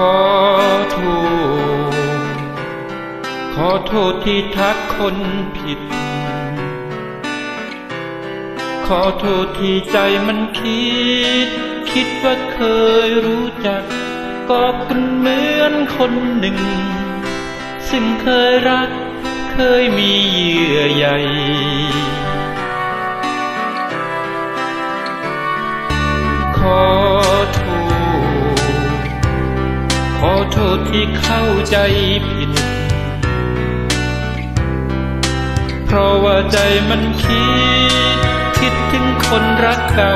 ขอโทษขอโทษที่ทักคนผิด ขอโทษที่ใจมันคิด คิดว่าเคยรู้จัก ก็เป็นเหมือนคนหนึ่ง ซึ่งเคยรัก เคยมีเยื่อใย โทษที่เข้าใจผิด เพราะว่าใจมันคิด คิดถึงคนรักเก่า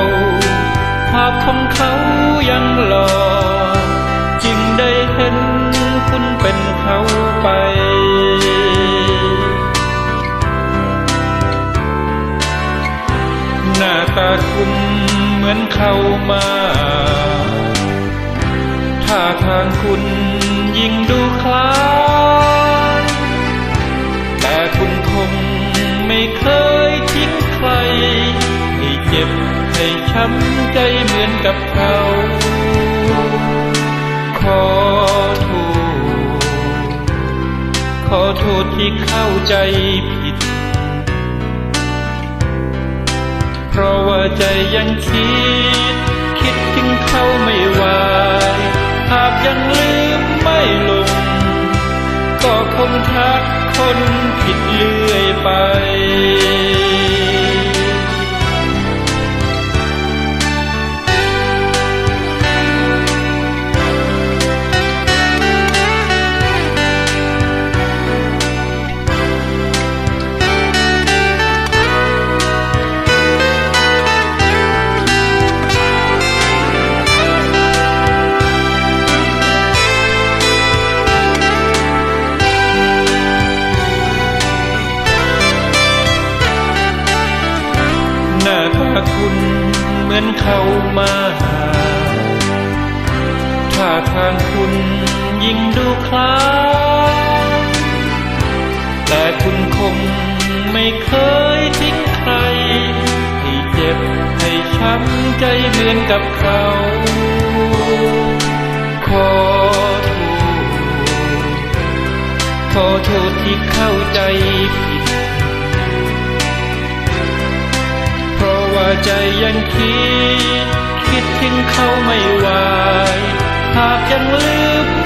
ภาพของเขายังหลอจึงได้เห็นคุณเป็นเขาไป หน้าตาคุณเหมือนเขามา ท่าทางคุณยิ่งดูคล้ายแต่คุณคงไม่เคยทิ้งใคร ให้เจ็บให้ช้ำใจเหมือนกับเขาขอโทษขอโทษที่เข้าใจผิด เพราะว่าใจยังคิด คิดถึงเขาไม่ไหว หากยังลืมไม่ลง ก็คงทักคนผิดเรื่อยไป หน้าคุณเหมือนเขามาหาท่าทางคุณยิ่งดูคล้ายแต่คุณคงไม่เคยทิ้งใคร ให้เจ็บให้ช้ำใจเหมือนกับเขา ขอโทษขอโทษที่เข้าใจผิด ใจยังคิด คิดถึงเขาไม่ไหวหากยังลืม